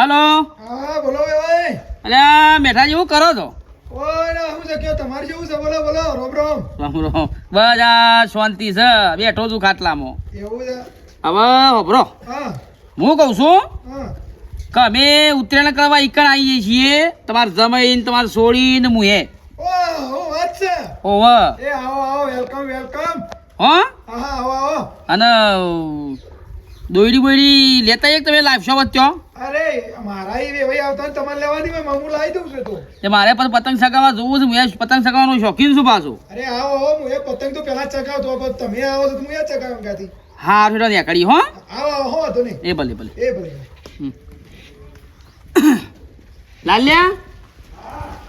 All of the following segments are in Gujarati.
હાલો. હા બોલો ભાઈ અલ્યા મેઠાજી શું કરો છો? જેવું શાંતિ છે બેઠો છું ખાટલામાં. હવે હોભરો. હું. કહું છું કે અમે ઉત્તરાયણ કરવા ઈકણ આવીએ છીએ તમારે જમાઈને તમારે સોડીને મુએ ઓવ અને દોયડી બોયડી લેતા એક તમે લાવશો વચ્ચો અરે મારા એ ભાઈ આવતા ને તમારે લેવાની મેં મમ્મુ લાવી દઉં છું તો. તે મારે પણ પતંગ ચગાવવા જોવું છે હું પતંગ ચગાવવાનો શોખીન છું પાછું. અરે આવો આવો હું એ પતંગ તો પેલા ચગાવતો પણ તમે આવો તો હું એ ચગાવું ક્યાંથી હા થોડા નીકળી હો. આવો આવો હો તો ને એ ભલે ભલે. એ ભલે. લાલ્યા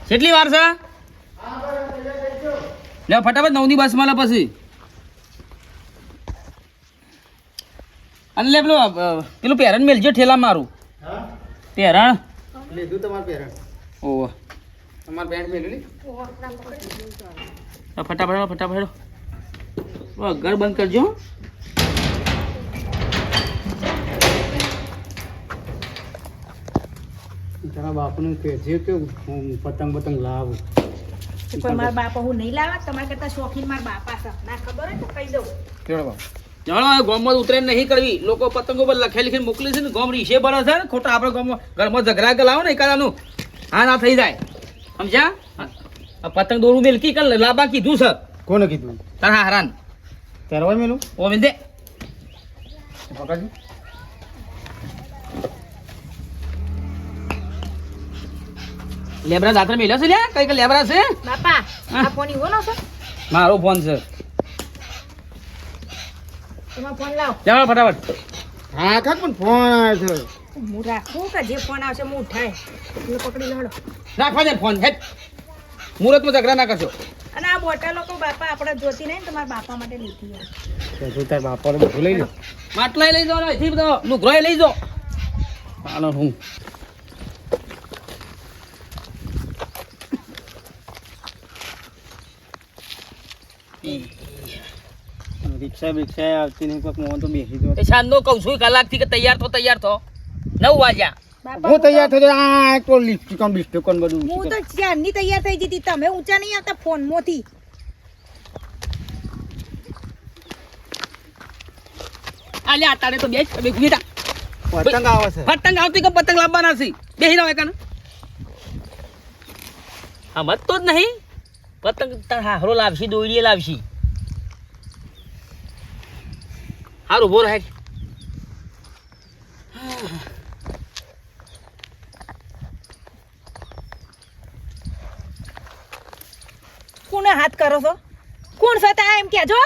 કેટલી વાર છે? લે ફટાફટ નવની બસમાં લે પછી. અને લે પેલું પેલું પેરણ મેલજો ઠેલા મારું. હા? પેરણ લીધું તમારું પેરણ ઓહો. તમારે પેન્ટ મેળવી ફટાફટ ફટાફટ ઓ, ઘર બંધ કરજો તારા બાપુને કહેજે કે હું પતંગ પતંગ લાવું. કોઈ મારા બાપા હું નહીં લાવા તમારા કરતા શોખીન મારા બાપા છે. ના ખબર હોય તો કહી દઉં. કેળો બાપુ? જાણો ગામમાં ઉતરે નહીં કરવી. લોકો પતંગો પર લખી લખીને મોકલે છે ને ગામ રીશે ભરે છે ને ખોટા આપણે ગામમાં ઘરમાં ઝઘડા કે લાવો ને એકાદાનું. હા ના થઈ જાય. સમજ્યા? પતંગ દોરું મેલકી કર લાબા કીધું છે. કોને કીધું? તારા હારાન. હોય મેલું? ઓ મેં દે પકડજો. લેબરા દાતર મેલ્યો છે લે કઈ કઈ લેબરા છે? બાપા આ ફોન ઈવો નો છે? મારો ફોન છે. તમારો ફોન લાવ. લેવા ફટાફટ. હા કાક પણ ફોન આવે છે? હું રાખું કે જે ફોન આવશે હું ઉઠાય. એટલે પકડી લડો રાખવા દે ફોન હેટ મુહૂર્તમાં ઝઘડા ના કરશો. અને આ બોટલો તો બાપા આપણે જોતી નહીં તમારા બાપા માટે લીધી આ. તો તાર બાપાને બધું લઈ લે માટલા લઈ જાઓ અહીંથી બધો. લુગરો લઈ જાઓ. હાલો હું. રિક્ષા બિક્ષા આવતી નહીં કોઈક મોહન તો બેસી દો એ સાંજનો કહું છું કલાકથી કે તૈયાર તો તૈયાર થો નવ વાગ્યા. હું તૈયાર થયો આ તો લિપસ્ટિકન બિસ્ટિકન બધું હું તો જ્યારની તૈયાર થઈ જતી તમે ઊંચા નહીં આવતા ફોન મોથી આલે આતાડે તો બેસ બે બેટા પતંગ આવે છે. પતંગ આવતી કે પતંગ લાવવાના છે? બેહી રહો એકન. હા મત તો જ નહીં. પતંગ તાર હારો લાવશી દોરીએ લાવશી. હારું ઊભો રહે કોને હાથ કરો છો? કોણ છે તા એમ કેજો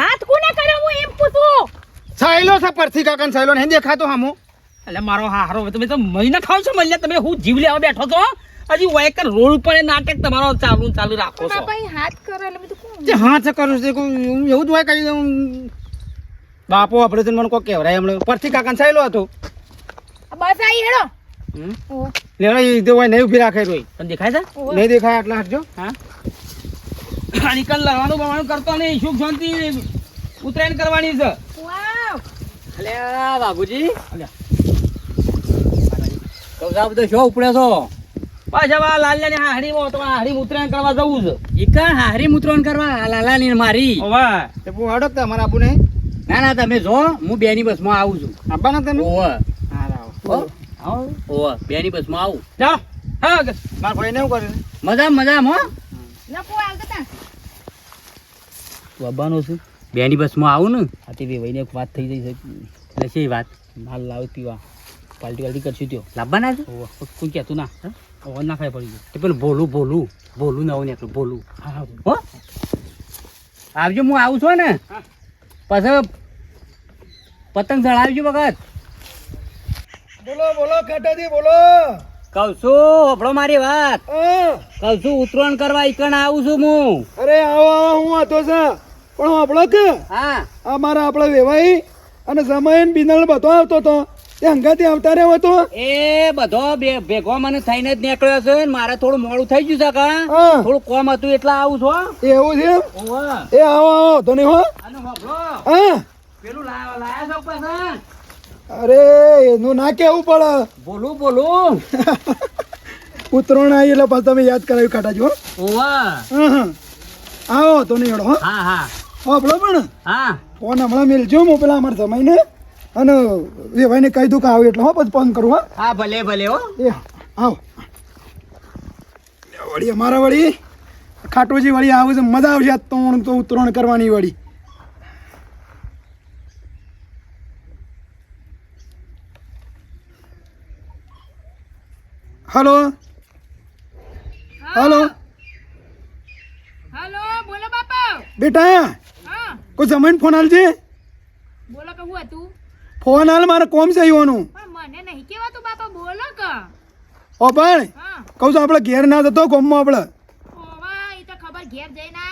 હાથ કોને કર્યો હું એમ પૂછું? સાયલો છે પરથી કાકાને સાયલો નહીં દેખાતો હામો. એટલે મારો હારો તમે તો મહિના ખાવ છો મહિના તમે હું જીવ લેવા બેઠો છો? હજી વાયકર રોડ ઉપર નાટક તમારો ચાલુ ચાલુ રાખો છો. ભાઈ હાથ કરો એટલે મેં તો કોણ હાથ કરો કરું છે એવું જ હોય કઈ દઉં. બાપો ઓપરેશન મને કોઈ કહેવરાય હમણાં. પરથી કાકાને સાયલો હતો. આ બસ આઈ હેડો. હમ? એ તો હોય નહીં ઊભી રાખે તને દેખાય છે. નહીં દેખાય આટલા હટજો. હા? નિકલ લડવાનું બવાનું કરતો નહીં. સુખ શાંતિ ઉત્તરાયણ કરવાની છે. અલે અલ્યા બાબુજી. અલ્યા. કવસા બધો શો ઉપડ્યો છો? પાછા વા લાલ્યા ને હાડીમાં તો હાડી ઉત્તરાયણ કરવા જવું છે. ઈકા હારી મુત્રોણ કરવા? આ લાલાની મારી. ઓવા તે બુ હડક તમારા આબુ નહીં ના ના તમે જો હું બેની બસમાં આવું છું. આવવાના તમે? ઓવે હા આવો. હો? ઓવે બેની બસમાં આવું. જાઓ હા મારા ભાઈ ને એવું કરે મજા મજા હો. લપો આવતા તા. બાબાનો છું. બેની બસમાં આવું ને. આ તે ભાઈને એક વાત થઈ જઈ છે. એટલે છે વાત? માલ લાવ પીવા. પાલટી પાલટી કરશું ત્યો. લાવવાના છે? ઓવે કોઈ કહેતું ના. હે? ના ખાઈ પડી ગયું. તે પેલું ભોલું ભોલું. ભોલું ના આવું ને ભોલું. હા, હા. હો. આવજો હું આવું છું ને. હા. પછી પતંગ ચડાવજો વખત. બોલો બોલો કાટાજી બોલો. કહું છું હોભળો મારી વાત. કહું છું ઉતરાણ કરવા ઈકણ આવું છું હું. અરે આવો આવો હું આતો છે. પણ આપણો કે હા. આ મારા આપણે વેવાઈ અને સમય બિનલ બધો આવતો તે. હંગાથી આવતા રહ્યો તો એ બધો ભેગો મને થઈને જ નીકળ્યો છે ને મારે થોડું મોડું થઈ ગયું છે કા થોડું કોમ હતું એટલે આવું છું. એવું છે. એ આવો આવો તો નહીં હો. હા. પેલું લાયા છો? અરે એનું ના કેવું પડે? બોલું બોલું. ઉતરોણ આવી એટલે પછી તમે યાદ કરાવી કાઢાજો છો આવો તો નહીં હા. હા હા. પણ. હા. ફોન હમણાં મેલજો હું પેલા અમારા જમાઈને. અને વેવાઈને કહી દઉં કે આવું એટલે હો પછી ફોન કરું હા. હા ભલે ભલે હો. એ આવો. વળી અમારા વળી ખાટોજી વળી આવે છે મજા આવશે આ ત્રણ તો ઉતરોણ કરવાની વળી. હલો? હલો? હલો બોલો બાપા. બેટા કોઈ જમીન ફોન આલજે. બોલો કે હું હતું? ફોન હાલ મારે કોમ છે યોનું મને નહીં કહેવાતું બાપા બોલો કે. ઓ પણ કહું છું આપણે ઘેર ના જતો કોમમાં આપણે. એ તો ખબર ઘેર જઈને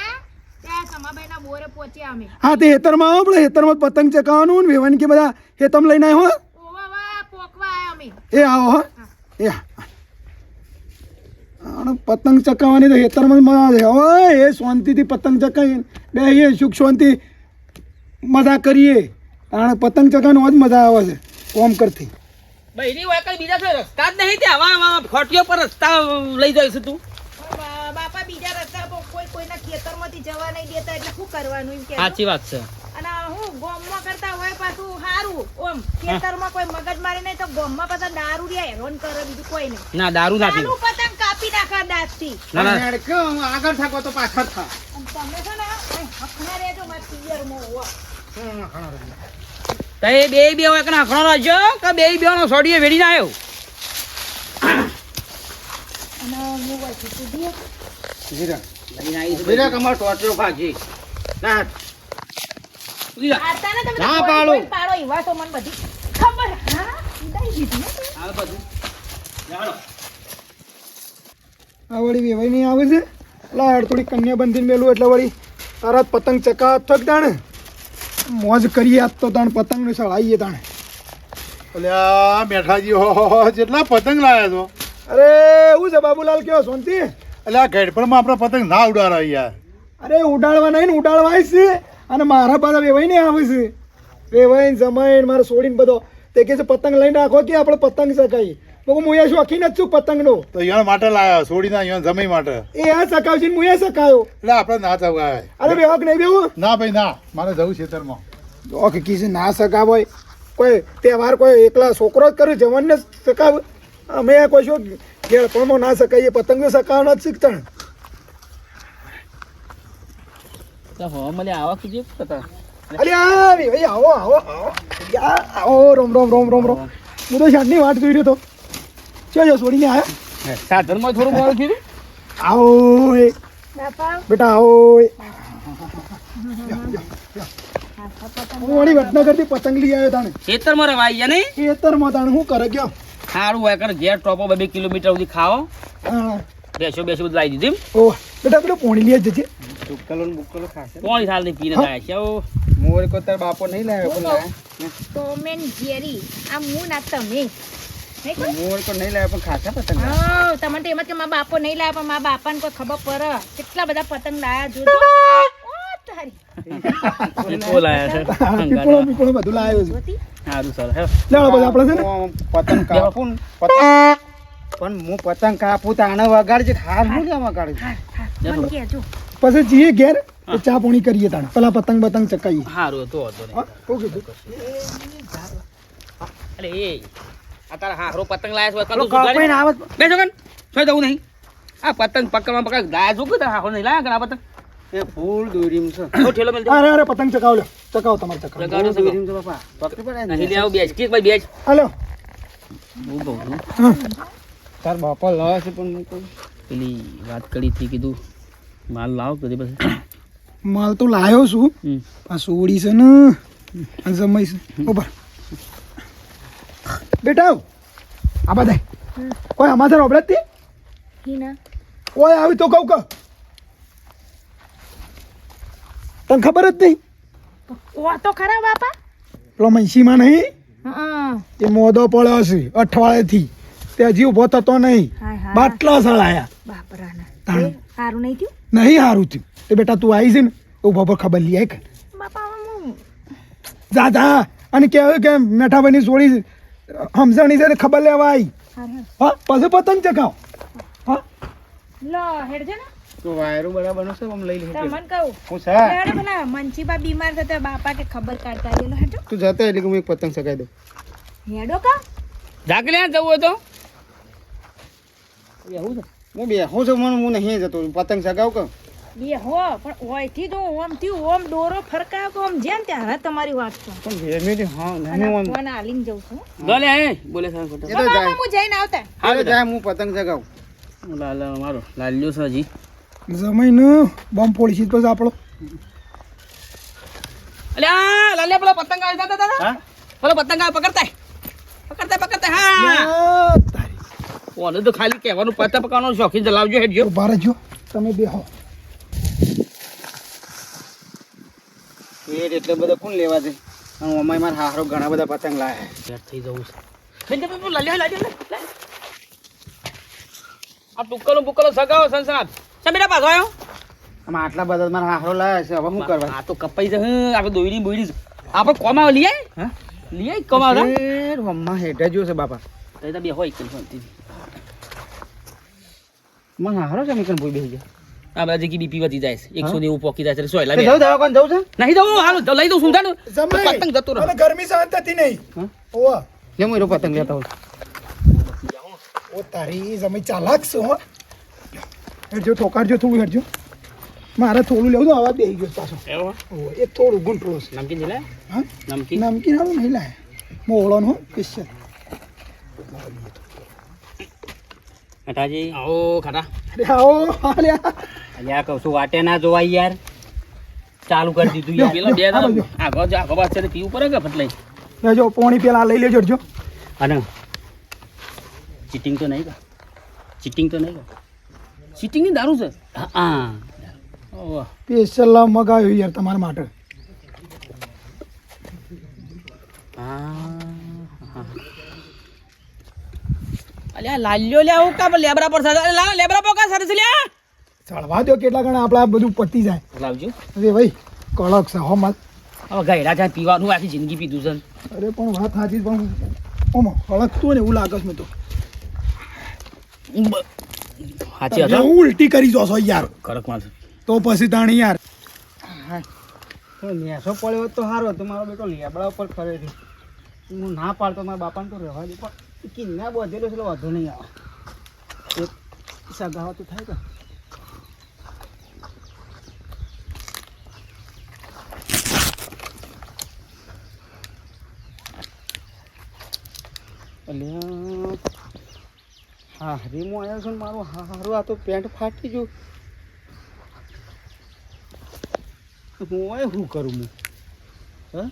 હા તે હેતરમાં આવો આપણે હેતરમાં પતંગ ચકાવવાનું ને વેવાની કે બધા હેતમ લઈને આવ્યો એ આવો હો. એ. પતંગ ચકાવવાની તો હેતરમાં મજા આવે હવે એ શાંતિથી પતંગ ચકાવી બેહીએ સુખ શાંતિ મજા કરીએ. કારણ પતંગ ચગાવવાનો જ મજા આવે છે કોમ કરતી. બૈરી હોય કઈ બીજા કોઈ રસ્તા જ નહીં તે આવા આવા ફોટીઓ પર રસ્તા લઈ જાય છે તું બાપા બીજા રસ્તા પર કોઈ કોઈના ખેતરમાંથી જવા નહીં દેતા એટલે શું કરવાનું એમ કે? સાચી વાત છે. અને હું ગોમમાં કરતા હોય પાછું સારું ઓમ ખેતરમાં કોઈ મગજ મારી નહીં તો ગોમમાં પાછા દારૂ રહ્યા હેરોન કરે બીજું કોઈ નહીં. ના દારૂ ના પીવું. પતંગ કાપી નાખા દાંતથી. ના ના. આગળ થાકો તો પાછળ થા. તમે છે ને હખણા રહેજો મારા પિયરમાં હોવા. તો એ બે બે એક નાખણો રાખજો કે બે બે નો સોડીએ વેડી ના. આવ્યો બધી બધું. વળી વેવાઈ નહીં આવે છે? એટલે થોડી કન્યા બંધીને મેલું એટલે વળી તારા પતંગ ચકા થક તાણે મોજ કરીએ આજ તો તણ પતંગને સળાઈએ તણે. અલ્યા મેઠાજી હો હો જેટલા પતંગ લાયા છો. અરે એવું છે બાબુલાલ કેવો સોનતી અલ્યા ઘેડપણમાં આપણે પતંગ ના ઉડાડવા યાર અરે ઉડાડવા નહીં ને ઉડાડવા છે. અને મારા પાસે વેવાઈ ને આવે છે. વેવાઈ જમાઈને મારે છોડીને બધો તે કે છે પતંગ લઈને રાખો કે આપણે પતંગ શકાય હું મુયા શોખીન જ છું પતંગનો તો યણ માટે લાયા છોડીના યણ જમી માટે. એ આ સકાવજી ને સકાયો એટલે આપણે ના ચગાય અરે બેહક નહીં બેવું ના ભાઈ ના. મારે જવું ખેતરમાં. ઓક કીધું ના સકાવ કોઈ તહેવાર કોઈ એકલા છોકરો જ કરે જવાનને સકાવ. અમે કોઈ શું ઘેરપણમાં ના સકાઈએ પતંગ સકાવના જ શીખતા હો મને આવા કીધું પતા અરે ભાઈ આવો આવો આવો. આવો રોમ રોમ રોમ રોમ રોમ. હું તો શાંતની વાત કરી રહ્યો તો. છે જો છોડીને આયા. સાધનમાં થોડું મોડું કીધું આવો બેટા આવો એ. હું વળી વડનગરથી પતંગ લઈ આવ્યો તાણે. ખેતરમાં રવાઈ ગયા નહીં? ખેતરમાં તાણે હું કરે ગયો. સારું હોય કર ઘેર ટોપો બે બે કિલોમીટર સુધી ખાઓ. બેસો બેસો બધું લાવી દીધું ઓ બેટા પેલું પોણી લઈ જજે. કોણ સાલની પીને લાયા છે ઓ. મોર કો તાર બાપો નહીં લાવ્યો પણ ટોમ એન્ડ જેરી આ હું ના તમે? મોર કો નહીં લાવ્યો પણ ખાસા પતંગ હા, તમને તો એમ જ કે મારા બાપો નહીં લાવ્યા પણ મારા બાપાને કોઈ ખબર પડે. કેટલા બધા પતંગ લાયા જોજો. પણ હું પતંગ કાપું તો આને વગાડજે હાર હું લેવા વગાડું પછી જઈએ ઘેર ચા પોણી કરીએ તાણ. પેલા પતંગ બતંગ ચકાઈએ. સારું તો શું અરે આ હારો પતંગ લાયા છે બેસો કન જવું નહીં. આ પતંગ પકડવા પકડ. લાયા છું કે તારા હારો નહીં. લાયા કણ પતંગ. એ ફૂલ દોરીમ છે. ઓ ઠેલો મેલ અરે અરે પતંગ ચકાવ લ્યો ચકાવ. તમારે ચકાવ. લગાડો દોરીમ છે બાપા. પકડી પડે નહીં લે આવું બેસ કે ભાઈ બેસ હાલો. બહુ તાર બાપા લાવે છે પણ હું પેલી વાત કરી હતી કીધું માલ લાવ કદી પછી? માલ તો લાવ્યો છું. આ સોડી છે ને. જમાઈ છે. ઉપર બેટા આ બધા. કોઈ અમારે રોબડે જ કોઈ આવી તો કહું કે તને ખબર જ નહીં? ઓ તો ખરા બાપા. પેલો મહીસીમાં નહીં? તે મોદો પડ્યો છે અઠવાડિયેથી. તે હજી ઊભો થતો નહીં. બાટલા સળાયા. બાપરાના. સારું નહીં થયું? નહીં સારું થયું. તે બેટા તું આવી છે ને ઊભો પર ખબર લઈ બાપા જા જા. અને કહેવાય કે મેઠાભાઈની સોળી સમજણી છે ને ખબર લેવા આવી હા પછી પતંગ ચગાવ હા. લો હેડજો ને. તો વાયરો બરાબર નો છે આમ લઈ લે. તમને કહું. હું સા હેડો પેલા મનસીબા બીમાર થતા બાપા કે ખબર કાઢતા ગયેલો હેડો. તું જતો એટલે હું એક પતંગ સગાઈ દઉં? હેડો કા. જાગ જવું હોય તો. એવું છે. હું બે હું છું મને હું નહીં જતો. પતંગ સગાવ કે? બે હો પણ ઓયથી તો ઓમથી ઓમ દોરો ફરકાવ કે ઓમ જેમ ત્યારે તમારી વાત તો પણ ભેરમેથી હા અને ઓમ. ફોન આલીન જઉં છું. ગલે હે બોલે સાહેબ ખોટા. એ તો જાય. હું જઈને આવતા. હા જાય હું પતંગ જગાવ. લાલ મારો લાલ્યો સાજી જમાઈ ન બોમ્બ પોળી છે પછી આપણો અલ્યા લાલ્યા પેલો પતંગ આવે દાદા દાદા હા? પેલો પતંગ આ પકડતા પકડતા પકડતા હા. ઓને તો ખાલી કહેવાનું પતંગ પકડવાનું શોખીન જલાવજો હેડજો. બારે જો તમે બેહો. એ એટલે બધા કોણ લેવા છે અને અમાય મારા હારો ઘણા બધા પતંગ લાયા યાર થઈ જવું છે. આ ટુક્કલો બુક્કલો સગાવો સંસાર. સમીરા પાછો આવ્યો? આમાં આટલા બધા મારા હારો લાયા છે હવે શું કરવા? આ તો કપાઈ જશે આપણે દોઈડી બોઈડી. આપણે કોમાં લઈ આય. હા? લઈ આય કોમાં એ હેઠે જો છે બાપા. તો બે હોય કે મને હારો છે મિકન ભૂઈ બેસી જાય આ બધા બીપી વધી જાય છે. એકસો નેવું પોકી જાય છે. સોયલા તે જવું દવાખાને જવું છે? નહીં જવું હાલ લઈ દઉં સુંધાનું પતંગ જતો રહે. ગરમી શાંત હતી નહીં. ઓવા. લે હું પતંગ લેતા હોય ઓ તારી જમાઈ ચાલાક છે જો ઠોકારજો થોડું હેડજો. મારે થોડું લેવું તો આવા બે ગયો પાછો. એવો? એક થોડું ગુંટળો છે. નમકીન લે હા? નમકીન? નમકીન હારું નહીં લાય. મોળો નો સ્પેશિયલ ખટાજી આવો ખટા અરે આવો હાલ્યા. અલ્યા કહું છું વાટે ના જોવાય યાર. ચાલુ કરી દીધું યાર. પેલા બે આ બાજુ. આગળ આગળ પાછળ પીવું પડે કે ફટલાઈ લેજો પોણી પેલા લઈ લેજો જો. અને ચીટિંગ તો નહીં કા ચીટિંગ તો નહીં કા સિટિંગની દારૂ છે? હા. સ્પેશિયલ મગાવ્યો યાર તમારા માટે. હા અલ્યા લાલ્યો લે આવું કા લેબરા પર લા લેબરા પર કા સરસ લ્યા? ચડવા દો કેટલા ગણા? આપણે આ બધું પતી જાય. લાવજો. અરે ભાઈ કડક છે હો માલ હવે ગયડા જાય પીવાનું આખી જિંદગી પીધું છે. અરે પણ વાત સાચી પણ ઓમો હળકતું ને એવું લાગે છે મેં તો. સાચી હતા ઉલટી કરી છો યાર. કડકમાં તો પછી તાણી યાર. તો નેસો પડ્યો તો સારો તો મારો બેટો લેબડા ઉપર ખરે છે. હું ના પાડતો મારા બાપાને તો રહેવા દે. પણ કિન્ના બોધેલો છે એટલે વાંધો નહીં આવે. એક સગાવા તો થાય કે? અલ્યા હા હરીમો આવ્યો છે મારું. હારું, આ તો પેન્ટ ફાટી ગયું. હું ઓય શું કરું હું? હા?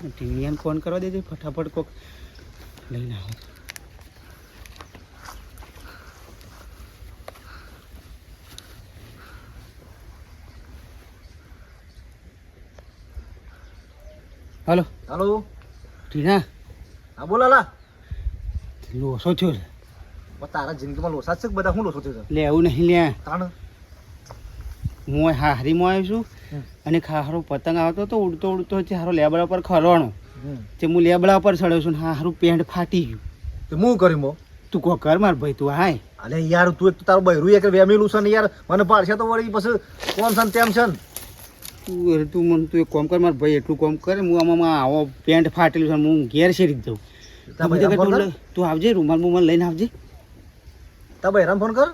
ટીવીએન ફોન કરવા દેજે, ફટાફટ કોક લઈને આવો. હલો. હાલો. ટીના? હા બોલો લા લોસો થયો છે. તારા જિંદગીમાં લોસા છે બધા હું લોસો થયો લે એવું નહીં લે. તાણ. હું હારીમાં આવ્યો છું અને ખારો પતંગ આવતો તો ઉડતો ઉડતો છે હારો લેબડા પર ખરવાનો. તે હું લેબડા પર ચડ્યો છું હા હારું પેન્ટ ફાટી ગયું. તો હું કર્યું તું કો કર માર ભાઈ તું હાય અલે યાર તું એક તારું બૈરું એક વેમેલું છે ને યાર. મને પાડશે તો વળી પછી કોમ છે તેમ છે ને તું તું મને તું એક કોમ કર મારા ભાઈ એટલું કોમ કરે હું આમાં આવો પેન્ટ ફાટેલું છે હું ઘેર શેરી જ જાઉં. તા આવજે રૂમાલ બુમાલ લઈને આવજે. તા ભાઈ ફોન કર.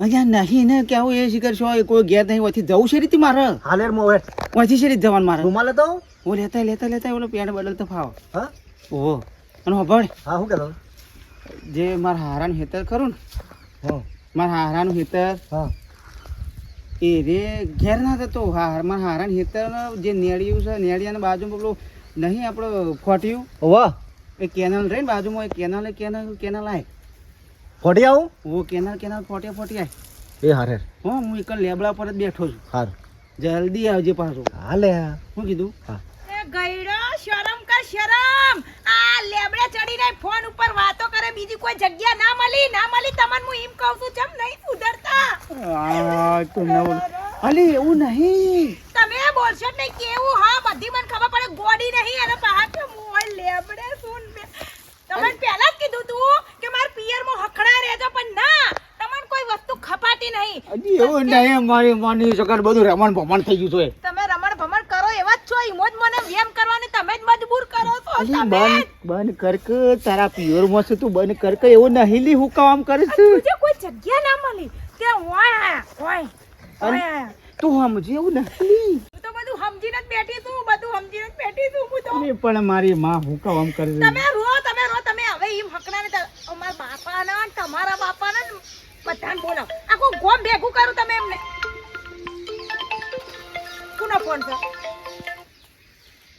અહીંયા નહીં ને કે હું એ શિકાર છો એ કોઈ ઘેર નહીં ઓથી જવું છે રીતિ મારે? હાલ યાર મો વેટ ઓથી છે જવાનું મારે. રૂમાલ લેતો હું લેતા લેતા લેતા ઓલો પેન્ટ બદલતો ફાવ. હા? ઓહો. અને હોભળ. હા શું કહેતો જે મારા હારાનું હેતર ખરું ને હા. મારા હારાનું હેતર હા. એ રે ઘેર ના થતો. હાર મારા હારણ હેતર જે નેળિયું છે નેડિયાના બાજુમાં પેલું નહીં આપણે ફોટ્યું? વાહ એ કેનલ રહી ને બાજુમાં એ કેનલ એ કેનલ કેનલ આય. ફોટી આવું? ઓ કેનલ કેનાલ ફોટે ફોટી આય. એ હારે. હો હું એક લેબડા પર જ બેઠો છું. હાર. જલ્દી આવજે પાછો. હાલે. શું કીધું? એ ગયડો શરમ કર શરમ? આ લેબડે ચડીને ફોન ઉપર વાતો કરે બીજી કોઈ જગ્યા ના મળી ના મળી તમને હું એમ કહું છું ચમ નહીં સુધરતા. આ અલી એવું નહીં. તમે બોલશો નહીં કેવું? હા બધી મને ખબર પડે ગોડી નહીં અને બહાર તો મોય લેબડે સુન તમને પહેલા જ કીધું તું કે માર પિયરમાં હખડા રહેજો પણ ના તમને કોઈ વસ્તુ ખપાતી નહીં. એવું નહીં મારી માની સકર બધું રમણ ભમણ થઈ ગયું છે તમે રમણ ભમણ કરો એવા જ છો ઈમો જ મને વેમ કરવાની તમે જ મજબૂર કરો છો અલી તમે બંધ બંધ કરક તારા પ્યોર મોસે તું બંધ કરક એવું નહીં લી હું કામ કરે છે તુજે કોઈ જગ્યા ના મળી તે ઓય આયા ઓય ઓય આયા. તું સમજે એવું નહીલી હું તો બધું સમજીને જ બેઠી છું બધું સમજીને જ બેઠી છું હું તો પણ મારી માં હું કામ કરે છે? તમે રો તમે રો તમે હવે ઈમ હકના ને અમારા બાપાના ને તમારા બાપાના ને બધાને બોલો આખો ગોમ ભેગું કરું તમે એમને. કોનો ફોન છે?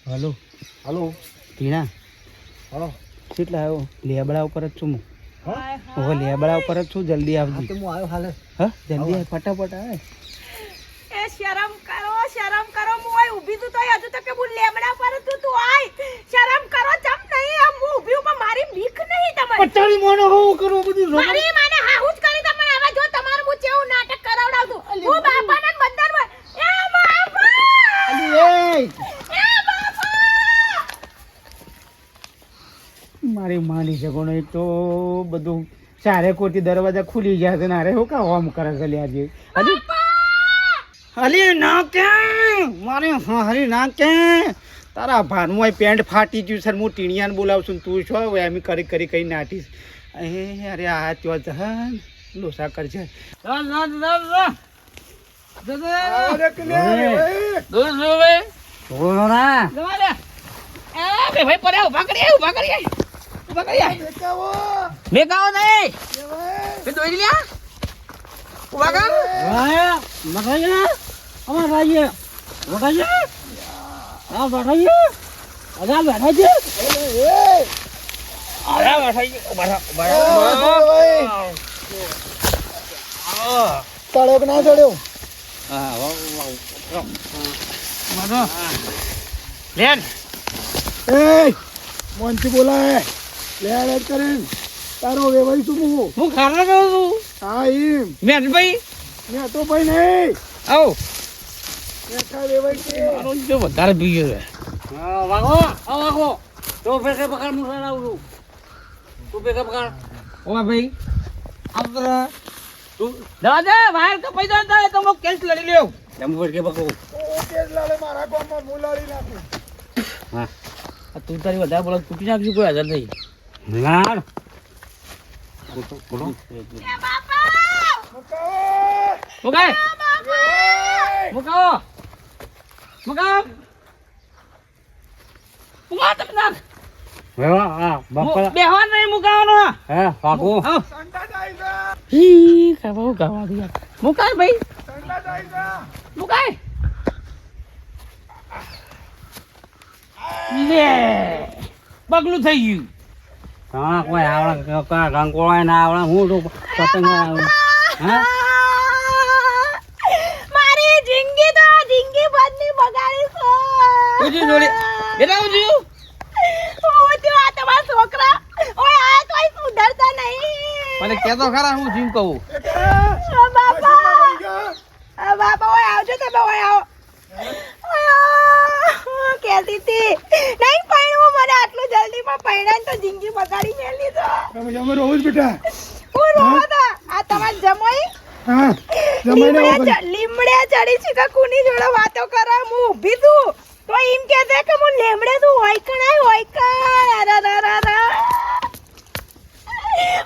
હેલો. હાલો. હાલો કેટલા આવ્યો લેબડા ઉપર જ છું હાય હું? હવે લેબડા ઉપર જ છું જલ્દી આવજો. હું આવ્યો હાલે. હા? જલ્દી આવ, ફટાફટ આવે. એ શરમ કરો શરમ કરો હું આય ઊભી તું તો હજુ તો કે હું લેબડા પર તું તું આય. શરમ કરો જમ નહીં આમ. હું ઊભી ઉપર મારી બીક નહીં તમારી. પટાળી મોનો હું કરું બધું? મારી માને હાહુજ કરી તમે હવે જો તમારું હું કેવું નાટક કરાવડાવતું હું બાપાને જ બંધન એ બાપા અલી એ એ બાપા મારી માની જગોનો નહીં તો બધું ચારે કોટી દરવાજા ખુલી ગયા છે. ને અરે હું કા ઓમ કરે છે લ્યા જે. અલી ના કે. મારે હરી ના કે. તારા ભાનમાં પેન્ટ ફાટી ગયું છે હું ટીણિયાને બોલાવું છું તું છો? એમ કરી કરી કઈ નાટીશ. એ અરે આ ત્યો જહન લોસા કરશે ચાલ, ચાલ, ચાલ, ચાલ. જજે. અરે કે લે એ દૂર જો ભાઈ. ના. પડ્યા, કરીએ, ઊભા કરીએ. ઊભા કરીએ. દેખાવો મેઘાઓ નહીં. દેવાય બે દોરી લ્યા. ઊભા કર. વાયા મગાઈએ અમાર રાઈએ મગાઈએ આ બઢાઈએ અગા બઢાઈએ એ અરે, બેઠા, ઊભા થા, ઊભા થા, આ ઊભા થા. દેવાય તળ્યો કે ના તળ્યો હા, વાહ, વાહ, વાહ. ઊભા થા. લેન. એ મોનથી બોલાય લે લે કરીને તારો વેવાઈ શું હું હું ખારા કહું છું. હા એમ. મેનભાઈ મેં તો ભાઈ નહીં. આવો. મેઠા વેવાઈ છે. મારો જો વધારે પી ગયો હા વાગો આ વાગો. તો લાવું તું કે બકાર ઓવા ભાઈ આપણે તું દાદા દે વાયર કપાઈ જાય તો તમે કેસ લડી લ્યો. જમુ ફેર કે બકો ઓકે લાલે મારા ગામમાં મુલાડી નાખું. હા. તું તારી વધારે બોલો તૂટી નાખજો કોઈ હાજર નહીં. ના બાપા મુકાવો મુકાય મુકાવો મુકાવ મુકાવ તમે નાખ વેવા આ બાપા. બેહવા નહીં મુકાવાનો. હે સંડાસ હી કાવા કાવા દિયા મુકાય ભાઈ. મુકાય. લે. પગલું થઈ ગયું. હા કોઈ આવડા કા રંગોળા ના આવડા હું તો પતંગ આવે હા? મારી જિંદગી તો જિંદગી બંધની બગાડી છો. ઉજી જોડે. બેટા ઉજી હું આ તમારા છોકરા ઓય આ તો સુધરતા નહીં. મને કેતો ખરા હું જીમ કહું. ઓ બાપા! બાપા ઓય આવજો તમે ઓય આવો. ઓય કહેતી હતી. નહીં પૈણું મને આટલું જલ્દીમાં પૈણાને તો જિંદગી બગાડી મેલી લીધો. તમે જમો રહો જ બેટા. હું રોવા તા. આ તમાર જમોઈ? હા જમાઈને લીમડે લીમડે ચડી છે કે કુની જોડે વાતો કરે? હું ઊભી છું. તો એમ કે છે કે હું લીમડે છું. હોય કણાય હોય કણ અરે રે રે રે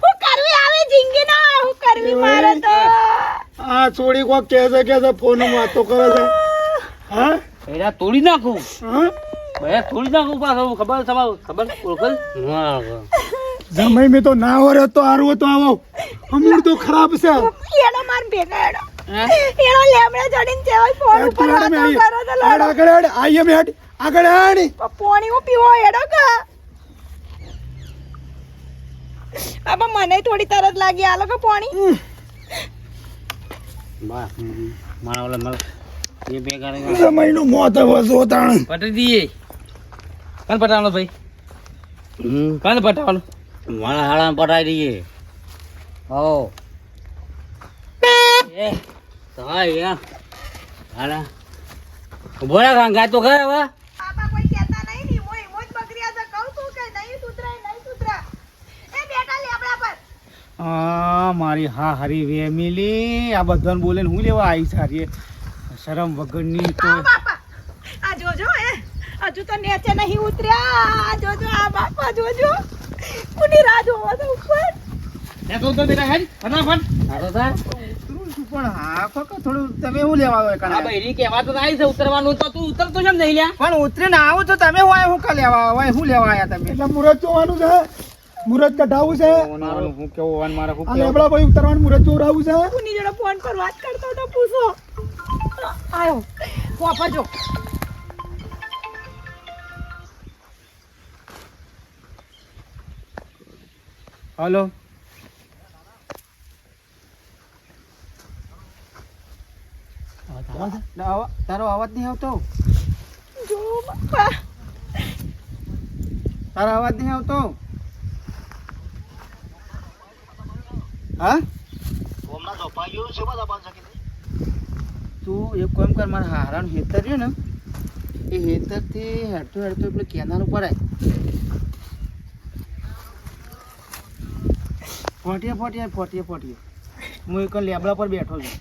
હું કરવી આવે જિંદગી ના હું કરવી મારે તો? આ છોડી કોક કે છે કે છે ફોન વાતો કરે છે. હા? એરા તોડી નાખું. હા? ભાઈ તોડી નાખું પાછો ખબર તમાર? ખબર? ઓળખલ હા જમાઈ મેં તો ના હોરે તો હારું તો આવો. અમૂળ તો ખરાબ છે. એનો માર ભેગા એનો એનો લેમડે ચડીને જેવાય ફોન ઉપર કરો તો હેડ આગળ હેડ આઈ એમ હેડ આગળ હેડ. પોણી હું પીવો એડો કા. બાબા મને થોડી તરત લાગી. આ લોકો પોણી. બા મારા ઓલા મારા એ બે ગાડી જમાઈ નું મોત હવે જોતાણ. પટી દઈએ. કોણ પટાવાનો ભાઈ? હમ. કોણ પટાવાનો મારા હાડા પટાવી દઈએ. હો એ તો હા યા હાડા બોલા તો ખરા હવે? બાપા કોઈ કહેતા નહીં ને મોય મોજ બગડ્યા છે. કહું છું કે નહીં સુધરાય નહીં સુધરા એ બેટા લેબડા પર. આ મારી હા હરી વેમિલી આ બધાને બોલે ને હું લેવા આવી સારી શરમ વગરની તો આ જોજો એ હજુ તો નીચે નહીં ઉતર્યા. જોજો આ બાપા જોજો. કુની રાહ જોવો તો ઉપર લે તો તો બેટા હેડ ફટાફટ. સારો. સર પણ હા કાકા થોડું તમે શું લેવા આવ્યો આ કણા બૈરી કહેવા તો આવી છે ઉતરવાનું તો તું ઉતરતો કેમ નહીં લ્યા. પણ ઉતરીને આવું તો તમે હોય શું કા લેવા હોય શું લેવા આવ્યા તમે? એટલે મુરત જોવાનું છે મુરત કઢાવું છે. હું કેવું મારે લેબડા ભાઈ ઉતરવાનું મુરત જોરાવું છે. કોની જોડે ફોન પર વાત કરતો તો પૂછો. આયો વાપરજો. હલો. તારો અવાજ નહીં આવતો? તારો અવાજ નહીં આવતો? હા? તું એક કામ કર મારા હારાનું હેતર રહ્યું ને એ હેતરથી હેડતો હેડતો એટલે કેનાલ ઉપર આય. ફોટીએ ફોટીએ ફોટીએ ફોટીએ. હું એક લેબડા પર બેઠો છું.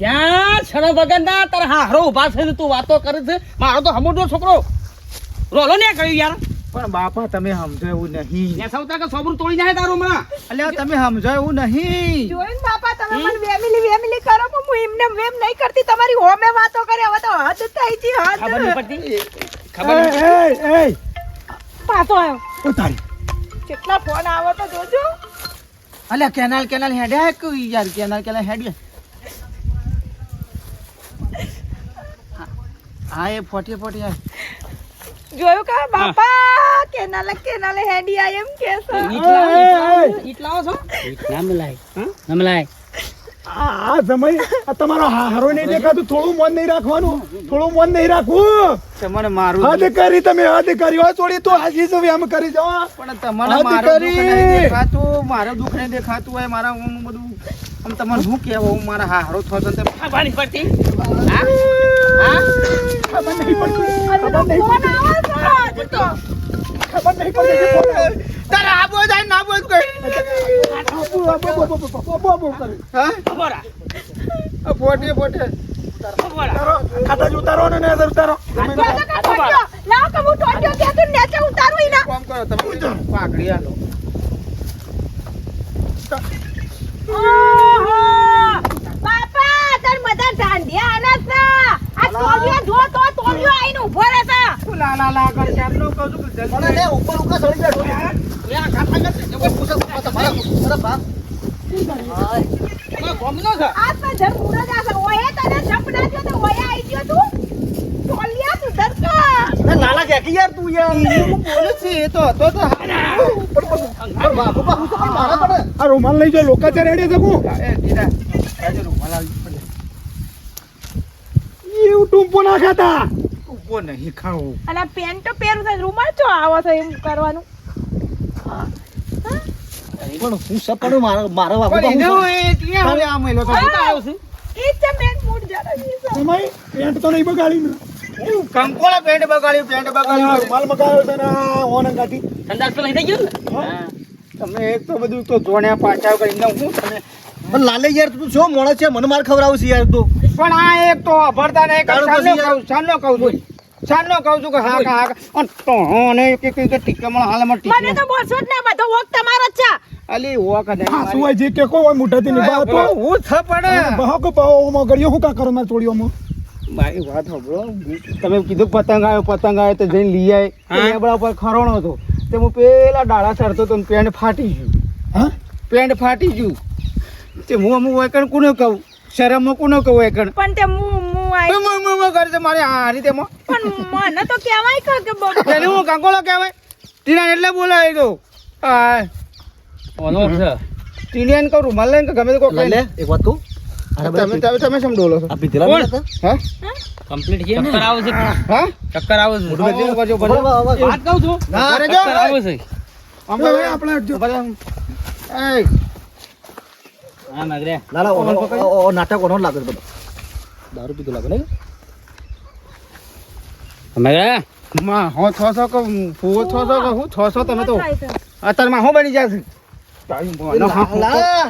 ત્યાં છડો વગર ના તારા હારો ઊભા થઈને તું વાતો કરે છે. મારો તો હમુડો છોકરો. રોલો ને કહ્યું યાર? પણ બાપા તમે સમજો એવું નહીં. ને સૌતા કે સોબરું તોડી જાય તારું હમણાં. અલ્યા તમે સમજો એવું નહીં. જોઈને બાપા તમે મને વેમિલી વેમિલી કરો પણ હું એમને વેમ નહીં કરતી. તમારી હોમે વાતો કરે હવે તો હદ થઈ ગઈ ખબર નહીં પડતી? ખબર પાછો આવ્યો. કેટલા ફોન આવે તો જોજો. અલ્યા કેનાલ કેનાલ હેડ્યા કે યાર કેનાલ કેનાલ હેડ્યા હા એ ફોટી ફોટી આ. જોયું કા બાપા કેનાલે કેનાલે હેડી આ એમ કે છે. ઈટલા- ઈટલા- ઈટલાઓ છો? ના મલાય હા? મલાય આ સમય આ તમારો હારો નહીં દેખાતું થોડું મન નહીં રાખવાનું થોડું મન નહીં રાખવું. તમારે મારું અધિકારી તમે અધિકારી કરી. હોય થોડી તો હાજી તો આમ કરી જાઓ પણ તમારે મારું દુઃખ નહીં દેખાતું મારું દુઃખ નહીં દેખાતું હોય મારા હું બધું આમ તમારે શું કહેવું? હું મારા હારો થતો ને ખબર નહીં પડતી હા? હા? ખબર નહીં પડતી હજુ તો તો ખબર નહીં પડતી. તારે આબો જાય ના બોલ કરી હા? ખબર આ, ફોટે ફોટે. ઉતારો. ને ને ઉતારો. લાવ કે હું ટોટ્યો કે તું નીચે ઉતારું ઈના કામ કરો તમે પાકડી આલો ઓહો બાપા તાર બધા ઢાંઢિયા આના છે આ ટોલિયો જો તો ટોલિયો આઈને ઊભો રહે છે. લા લા લા કર છે એમનું કહું છું કે લે ઉપર ઉપર સળી બેઠો યા કાકા કરશે. જબર પૂછો તમારા ગોમનો છે? આ તો જર પૂરો જ આશે ઓય તને જપ ના તો ઓય આવી ગયો તું. ટોલિયા તું દરકા લાલા કે કે યાર તું યાર? હું બોલું છે એ તો હતો તો. આ રૂમાલ લઈ જો લોકા ચાર રેડી શકું એ દીદા આજે રૂમાલ આવી પડે એવું ટુંપો ના ખાતા નહીં ખાવું અને પેન્ટ તો પહેરું છે રૂમાલ તો આવો છે એમ કરવાનું? પણ હું સપડું મારો મારો બાપુ પણ એ ક્યાં હવે આ મેલો તો આવ્યો છે એ છે પેન્ટ મૂડ જરા. સમય પેન્ટ તો નહીં બગાડી ને. કંકોળા પેન્ટ બગાડ્યું પેન્ટ બગાડ્યું. રૂમાલ બગાડ્યો છે ને ઓન કાઢી સંદાસ તો લઈ થઈ ગયો ને? તમે એક તો બધું તો જોણ્યા પાછા કરીને હું તમે પણ લાલે યાર તું શું મોણસ છે? મને માર ખવડાવું છે યાર તું. પણ આ એક તો અભરતા ને સાનો પછી કહું છું. સાનો કહું છું કે હા હા અને તો અને એક એક એક ટીકામાં હાલમાં મને તો બોલશો જ ના બધો વખત તમારો જ છે. અલી વોક કદે હા સુવા જે કે કોઈ હોય મોઢાથી નિભાવતો હું થ પડે. બહો કે બહો મો ગળ્યો હું કા કરો માર મો મારી વાત સાંભળો. તમે કીધું પતંગ આવ્યો પતંગ આવ્યો તો જઈને લઈ આય. તો લેબડા ઉપર ખરોણો હતો. તે હું પેલા ડાળા ચડતો તો પેન્ટ ફાટી ગયું. હા? પેન્ટ ફાટી ગયું. તે હું અમુક વેકણ કોને કહું? શરમમાં કોને કહું વેકણ પણ તે મુ મુ આઈ હું હું હું કરે મારે આ રીતે માં પણ મને તો કહેવાય કે કે બ- તેને હું કંકોળો કહેવાય? ટીના એટલે બોલાય તો આ ઓનો છે. ટીનિયાને કહું રૂમાલ લઈને ગમે તો કોઈ લે એક વાત કહું? તમે તમે તમે શેમ ડોલો છો? આ પીધેલા હતા હા? કમ્પ્લીટ છે. ચક્કર આવે છે. હા? ચક્કર આવે છે. ભરજો, ભરજો, ભરજો. વાત કહું છું? ઘરે જો. ચક્કર આવે છે. આમ આપણે જો. ઊભા રહો. હા મગરે લાલા ઓ- નાટક ઓનો લાગે બધો. દારૂ પીધું લાગે ને અમે ગયા માં હો છ સો કે ફૂવો છ સો કે હું? છ સો તમે તો. અત્યારમાં હું બની જાય લા.